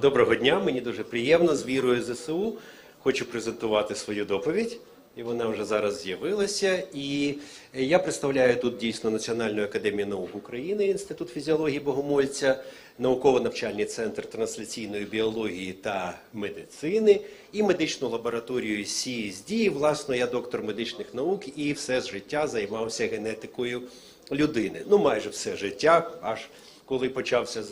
Доброго дня, мені дуже приємно з вірою ЗСУ. Хочу презентувати свою доповідь. І вона вже зараз з'явилася. І я представляю тут дійсно Національну академію наук України, Інститут фізіології Богомольця, науково-навчальний центр трансляційної біології та медицини і медичну лабораторію CSD. Власно, я доктор медичних наук і все життя займався генетикою людини. Ну, майже все життя, аж коли почався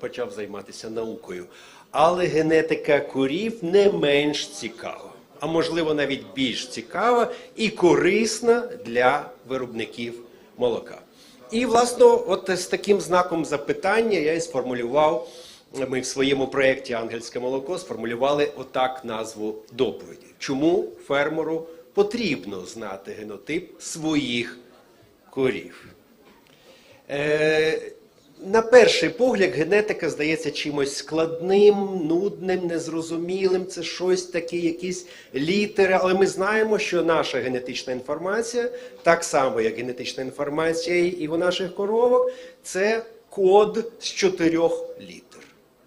почав займатися наукою. Але генетика курів не менш цікава, а можливо навіть більш цікава і корисна для виробників молока. І, власне, от з таким знаком запитання я і сформулював. Ми в своєму проєкті Ангельське молоко сформулювали отак назву доповіді. Чому фермеру потрібно знати генотип своїх корів? Е, на перший погляд, генетика здається чимось складним, нудним, незрозумілим. Це щось таке, якісь літери. Але ми знаємо, що наша генетична інформація, так само як генетична інформація і у наших коровок, це код з чотирьох літер.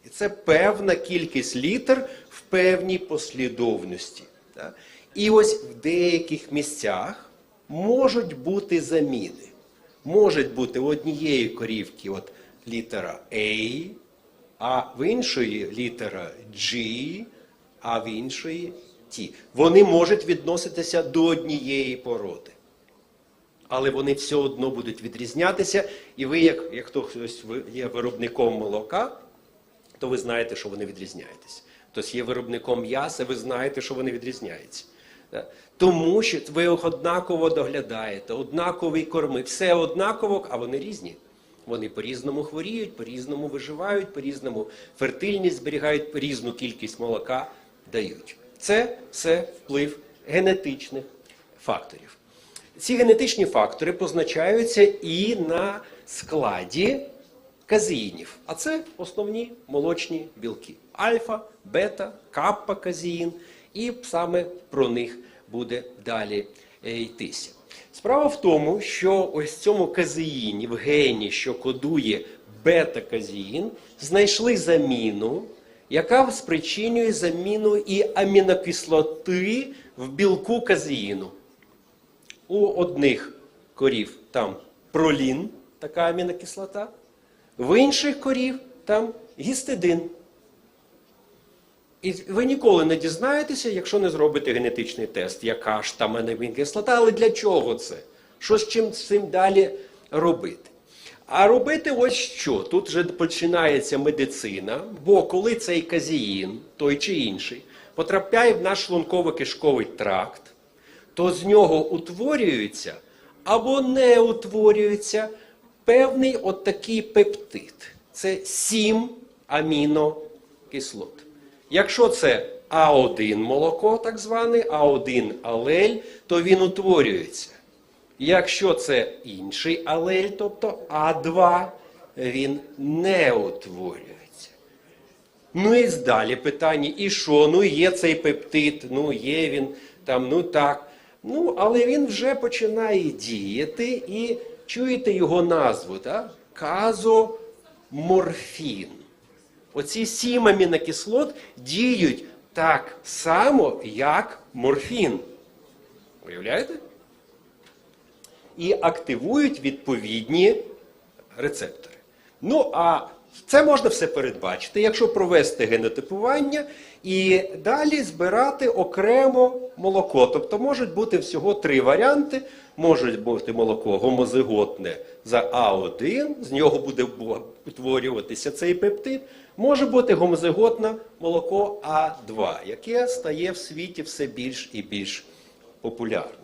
І це певна кількість літер в певній послідовності. І ось в деяких місцях можуть бути заміни. Може бути у однієї корівки от літера A, а в іншої літера G, а в іншої T. Вони можуть відноситися до однієї породи. Але вони все одно будуть відрізнятися. І ви, як, як хтось є виробником молока, то ви знаєте, що вони відрізняєтесь. Хтось є виробником м'яса, ви знаєте, що вони відрізняються. Тому що ви однаково доглядаєте, однакові корми, все однаково, а вони різні. Вони по-різному хворіють, по-різному виживають, по-різному фертильність зберігають, різну кількість молока дають. Це все вплив генетичних факторів. Ці генетичні фактори позначаються і на складі казеїнів. А це основні молочні білки: альфа, бета, каппа казеїн, і саме про них буде далі е, йтися. Справа в тому, що ось цьому казеїні, в гені, що кодує бета-казеїн, знайшли заміну, яка спричинює заміну і амінокислоти в білку казеїну. У одних корів там пролін, така амінокислота, в інших корів там гістидин. І ви ніколи не дізнаєтеся, якщо не зробите генетичний тест, яка ж там амінокислота, але для чого це? Що з чим з цим далі робити? А робити ось що. Тут вже починається медицина, бо коли цей казеїн, той чи інший, потрапляє в наш шлунково-кишковий тракт, то з нього утворюється або не утворюється певний от такий пептид. Це 7 амінокислот. Якщо це А1 молоко, так зване, А1 алель, то він утворюється. Якщо це інший алель, тобто А2, він не утворюється. Ну і далі питання, і що? Ну є цей пептид, ну є він там, ну так. Ну, але він вже починає діяти і чуєте його назву, так? Казоморфін. Оці сім амінокислот діють так само, як морфін. Уявляєте? І активують відповідні рецептори. Ну, а це можна все передбачити, якщо провести генотипування і далі збирати окремо молоко. Тобто можуть бути всього три варіанти. Може бути молоко гомозиготне за А1, з нього буде утворюватися цей пептид. Може бути гомозиготне молоко А2, яке стає в світі все більш і більш популярним.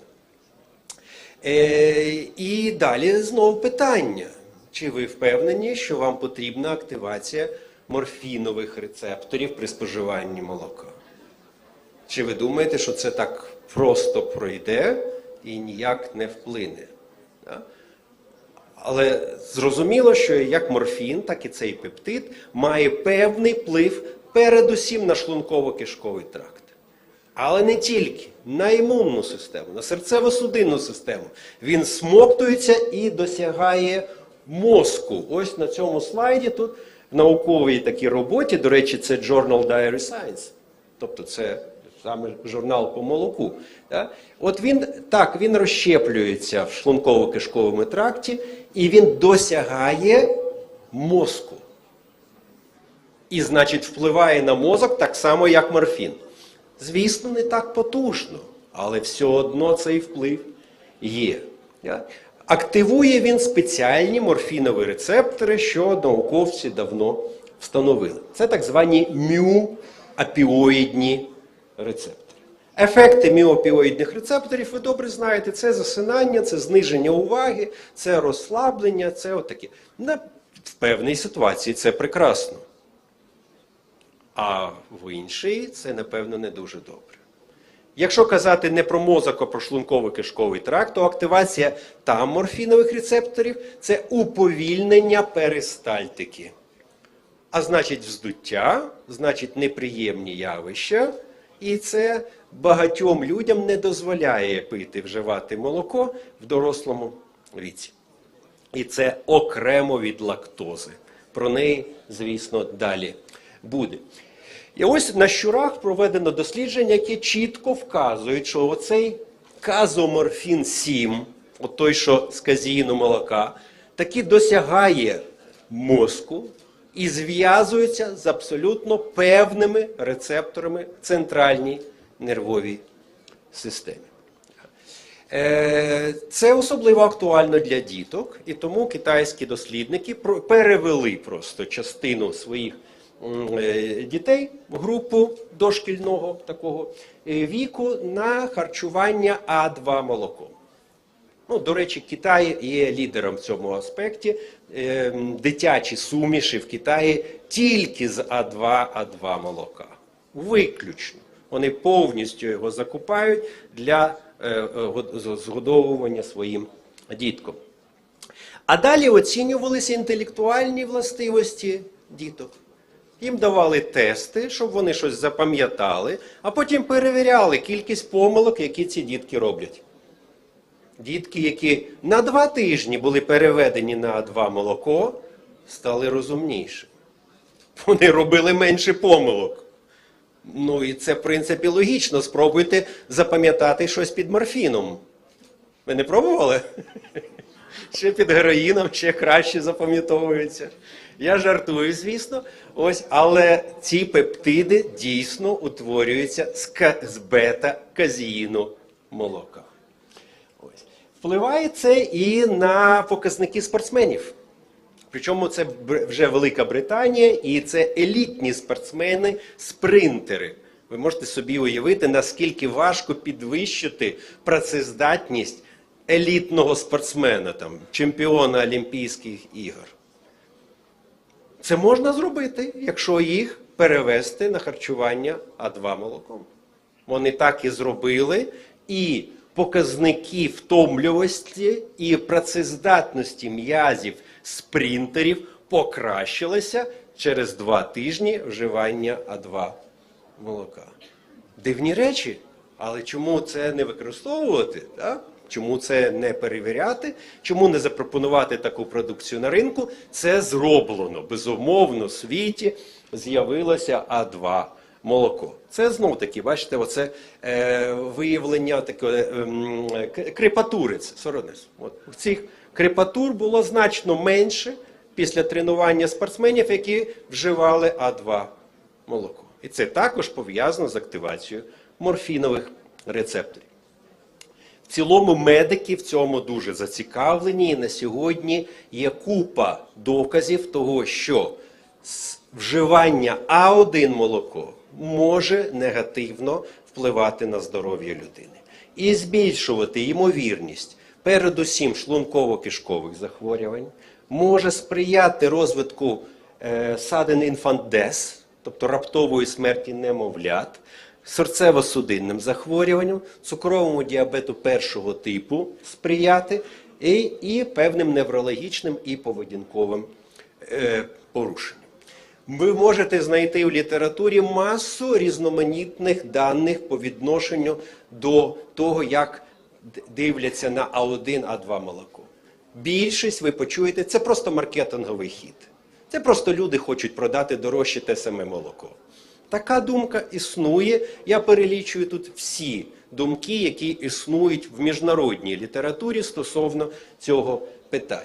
Е, і далі знову питання. Чи ви впевнені, що вам потрібна активація морфінових рецепторів при споживанні молока? Чи ви думаєте, що це так просто пройде і ніяк не вплине? Але зрозуміло, що як морфін, так і цей пептид має певний вплив передусім на шлунково-кишковий тракт. Але не тільки на імунну систему, на серцево-судинну систему. Він смоктується і досягає мозку. Ось на цьому слайді тут в науковій такій роботі, до речі, це Journal Diary Science, тобто це саме журнал по молоку. Да? От він так, він розщеплюється в шлунково-кишковому тракті і він досягає мозку. І, значить, впливає на мозок так само, як морфін. Звісно, не так потужно, але все одно цей вплив є. Я- Активує він спеціальні морфінові рецептори, що науковці давно встановили. Це так звані мюапіоїдні рецептори. Ефекти міопіоїдних рецепторів, ви добре знаєте, це засинання, це зниження уваги, це розслаблення, це отаке. В певній ситуації це прекрасно. А в іншій це, напевно, не дуже добре. Якщо казати не про мозок, а про шлунково-кишковий тракт, то активація там морфінових рецепторів це уповільнення перистальтики. А значить, вздуття, значить, неприємні явища, і це багатьом людям не дозволяє пити, вживати молоко в дорослому віці. І це окремо від лактози. Про неї, звісно, далі буде. І ось на щурах проведено дослідження, яке чітко вказують, що оцей казоморфін 7, от той, що з казіїну молока, таки досягає мозку і зв'язується з абсолютно певними рецепторами в центральній нервовій системі. Е, Це особливо актуально для діток, і тому китайські дослідники перевели просто частину своїх дітей в групу дошкільного такого е, віку на харчування А2 молоком. Ну, до речі, Китай є лідером в цьому аспекті. Е, Дитячі суміші в Китаї тільки з А2 А2 молока. Виключно. Вони повністю його закупають для е, е, згодовування своїм діткам. А далі оцінювалися інтелектуальні властивості діток. Їм давали тести, щоб вони щось запам'ятали, а потім перевіряли кількість помилок, які ці дітки роблять. Дітки, які на два тижні були переведені на А2 молоко, стали розумнішими. Вони робили менше помилок. Ну і це, в принципі, логічно. Спробуйте запам'ятати щось під морфіном. Ви не пробували? Ще під героїном, ще краще запам'ятовуються. Я жартую, звісно. Ось, але ці пептиди дійсно утворюються з, з бета-казіїну молока. Ось. Впливає це і на показники спортсменів. Причому це вже Велика Британія, і це елітні спортсмени, спринтери. Ви можете собі уявити, наскільки важко підвищити працездатність елітного спортсмена, там, чемпіона Олімпійських ігор. Це можна зробити, якщо їх перевести на харчування А2 молоком. Вони так і зробили, і показники втомлювості і працездатності м'язів спринтерів покращилися через два тижні вживання А2 молока. Дивні речі, але чому це не використовувати? Так? Чому це не перевіряти? Чому не запропонувати таку продукцію на ринку? Це зроблено. Безумовно, в світі з'явилося А2 молоко. Це знов таки, бачите, оце е, виявлення такої к- крепатури. Це соронез. От цих крепатур було значно менше після тренування спортсменів, які вживали А2 молоко. І це також пов'язано з активацією морфінових рецепторів. В цілому медики в цьому дуже зацікавлені, і на сьогодні є купа доказів того, що вживання А1 молоко може негативно впливати на здоров'я людини. І збільшувати ймовірність, передусім шлунково-кишкових захворювань, може сприяти розвитку е, sudden infant тобто раптової смерті немовлят, серцево-судинним захворюванням, цукровому діабету першого типу сприяти і, і певним неврологічним і поведінковим е, порушенням. Ви можете знайти в літературі масу різноманітних даних по відношенню до того, як дивляться на А1, А2 молоко. Більшість ви почуєте, це просто маркетинговий хід. Це просто люди хочуть продати дорожче те саме молоко. Така думка існує. Я перелічую тут всі думки, які існують в міжнародній літературі стосовно цього питання.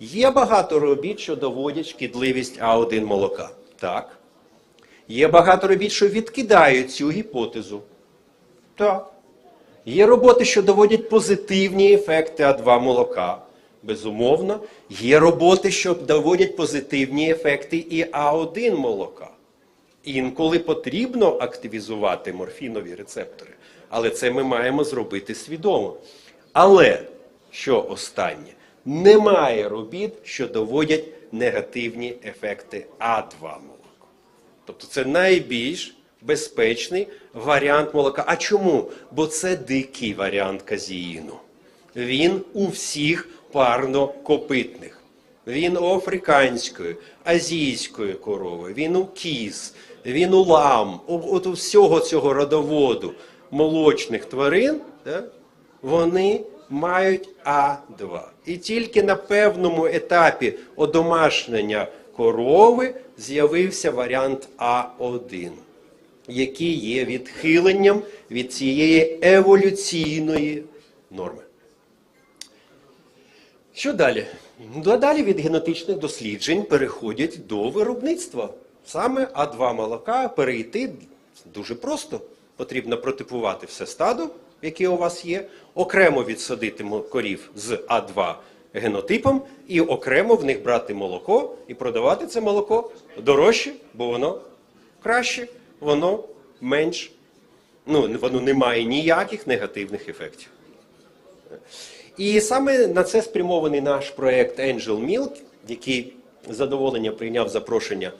Є багато робіт, що доводять шкідливість А1 молока. Так. Є багато робіт, що відкидають цю гіпотезу. Так. Є роботи, що доводять позитивні ефекти А2 молока. Безумовно. Є роботи, що доводять позитивні ефекти і А1 молока. Інколи потрібно активізувати морфінові рецептори, але це ми маємо зробити свідомо. Але що останнє? Немає робіт, що доводять негативні ефекти А2 молока. Тобто це найбільш безпечний варіант молока. А чому? Бо це дикий варіант казеїну. Він у всіх парнокопитних. Він у африканської, азійської корови, він у кіз, він у лам, у- от у всього цього родоводу молочних тварин, да, вони мають А2. І тільки на певному етапі одомашнення корови з'явився варіант А1, який є відхиленням від цієї еволюційної норми. Що далі? Далі від генетичних досліджень переходять до виробництва. Саме А2 молока перейти дуже просто. Потрібно протипувати все стадо, яке у вас є, окремо відсадити корів з А2 генотипом, і окремо в них брати молоко і продавати це молоко дорожче, бо воно краще, воно менш, ну, воно не має ніяких негативних ефектів. І саме на це спрямований наш проект Angel Milk, який задоволення прийняв запрошення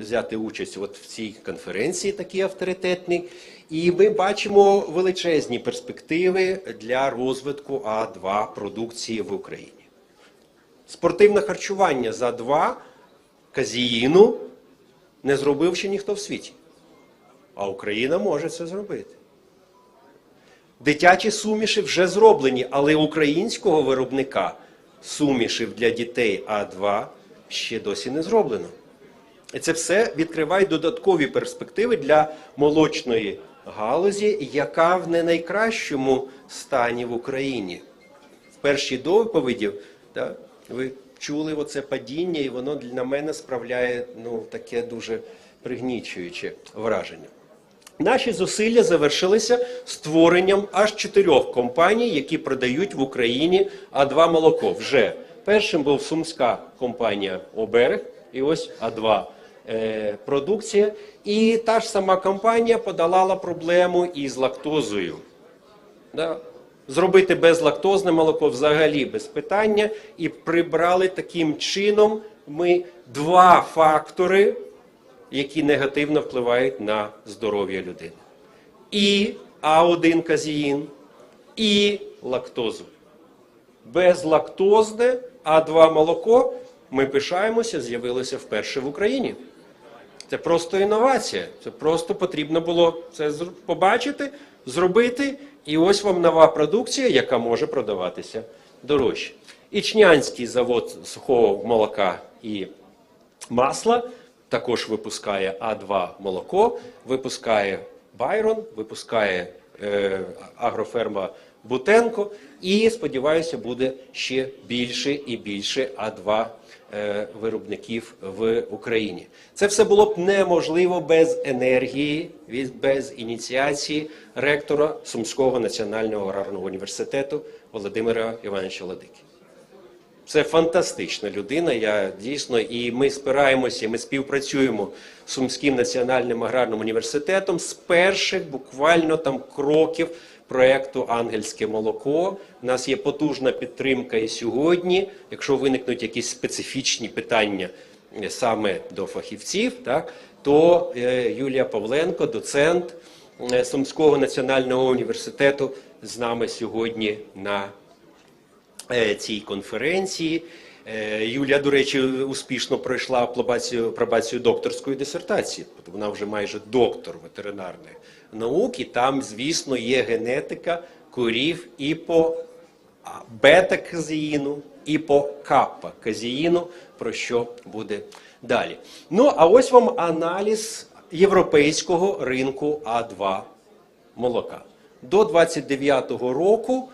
взяти участь от в цій конференції, такий авторитетний. І ми бачимо величезні перспективи для розвитку А2 продукції в Україні. Спортивне харчування за 2 казіїну не зробив ще ніхто в світі. А Україна може це зробити. Дитячі суміші вже зроблені, але українського виробника сумішів для дітей А2 ще досі не зроблено. І це все відкриває додаткові перспективи для молочної галузі, яка в не найкращому стані в Україні. В першій доповіді да, ви чули оце падіння, і воно на мене справляє ну, таке дуже пригнічуюче враження. Наші зусилля завершилися створенням аж чотирьох компаній, які продають в Україні А2 молоко. Вже першим був сумська компанія Оберег, і ось А2 е, продукція. І та ж сама компанія подолала проблему із лактозою. Да? Зробити безлактозне молоко взагалі без питання, і прибрали таким чином ми два фактори, які негативно впливають на здоров'я людини. І А1 казеїн, і лактозу. Безлактозне А2 молоко, ми пишаємося, з'явилося вперше в Україні. Це просто інновація. Це просто потрібно було це побачити, зробити. І ось вам нова продукція, яка може продаватися дорожче. Ічнянський завод сухого молока і масла також випускає А2 молоко, випускає Байрон, випускає е, агроферма Бутенко. І сподіваюся, буде ще більше і більше А2 е, виробників в Україні. Це все було б неможливо без енергії, без ініціації ректора Сумського національного аграрного університету Володимира Івановича Ладики. Це фантастична людина. Я дійсно, і ми спираємося, ми співпрацюємо з Сумським національним аграрним університетом з перших буквально там кроків проекту Ангельське молоко. У нас є потужна підтримка і сьогодні. Якщо виникнуть якісь специфічні питання е, саме до фахівців, так то е, Юлія Павленко, доцент е, Сумського національного університету, з нами сьогодні на цій конференції. Юлія, до речі, успішно пройшла пробацію, пробацію докторської дисертації. Тобто вона вже майже доктор ветеринарних наук, і там, звісно, є генетика корів і по бета-казеїну і по каппа-казеїну, про що буде далі. Ну, а ось вам аналіз європейського ринку А2 молока. До 29-го року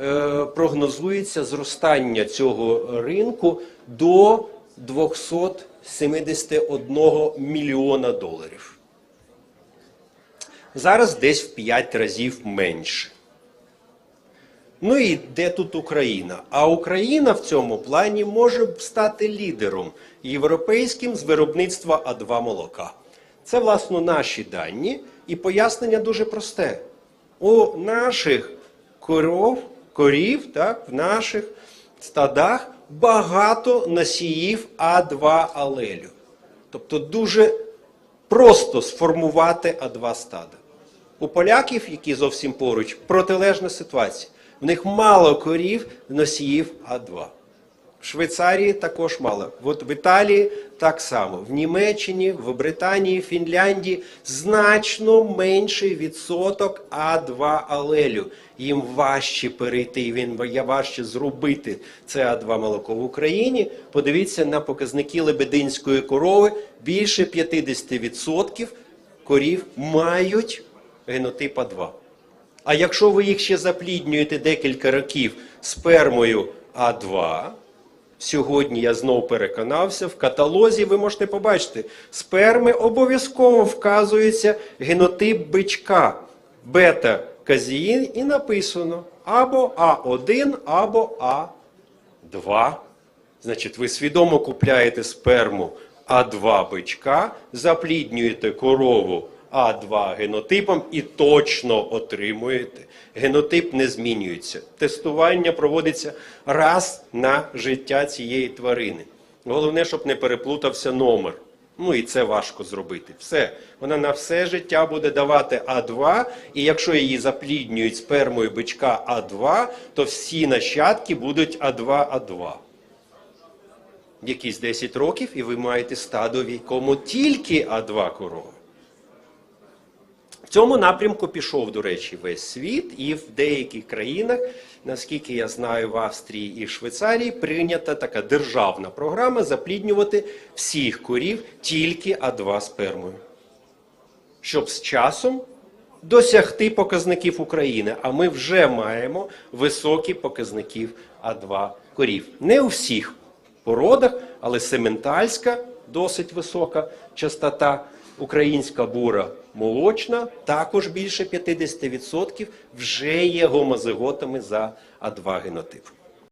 е, прогнозується зростання цього ринку до 271 мільйона доларів. Зараз десь в 5 разів менше. Ну і де тут Україна? А Україна в цьому плані може стати лідером європейським з виробництва А2 молока. Це, власно, наші дані, і пояснення дуже просте. У наших коров, корів, так, в наших стадах багато носіїв А2 алелю. Тобто дуже просто сформувати А2 стада. У поляків, які зовсім поруч, протилежна ситуація. В них мало корів носіїв А2. В Швейцарії також мало. От в Італії так само. В Німеччині, в Британії, Фінляндії значно менший відсоток А2 алелю. Їм важче перейти, їм важче зробити це А2 молоко в Україні. Подивіться на показники лебединської корови. Більше 50% корів мають генотип А2. А якщо ви їх ще запліднюєте декілька років спермою А2, сьогодні я знов переконався, в каталозі ви можете побачити, сперми обов'язково вказується генотип бичка бета-казіїн і написано або А1, або А2. Значить, ви свідомо купляєте сперму А2 бичка, запліднюєте корову А2 генотипом і точно отримуєте. Генотип не змінюється. Тестування проводиться раз на життя цієї тварини. Головне, щоб не переплутався номер. Ну і це важко зробити. Все. Вона на все життя буде давати А2, і якщо її запліднюють спермою бичка А2, то всі нащадки будуть А2А2 якісь 10 років, і ви маєте стадо, в якому тільки А2 корова. В цьому напрямку пішов, до речі, весь світ, і в деяких країнах, наскільки я знаю, в Австрії і Швейцарії прийнята така державна програма запліднювати всіх корів тільки А2 спермою. Щоб з часом досягти показників України, а ми вже маємо високі показників А2 корів. Не у всіх породах, але сементальська досить висока частота, українська бура молочна, також більше 50% вже є гомозиготами за А2 генотип.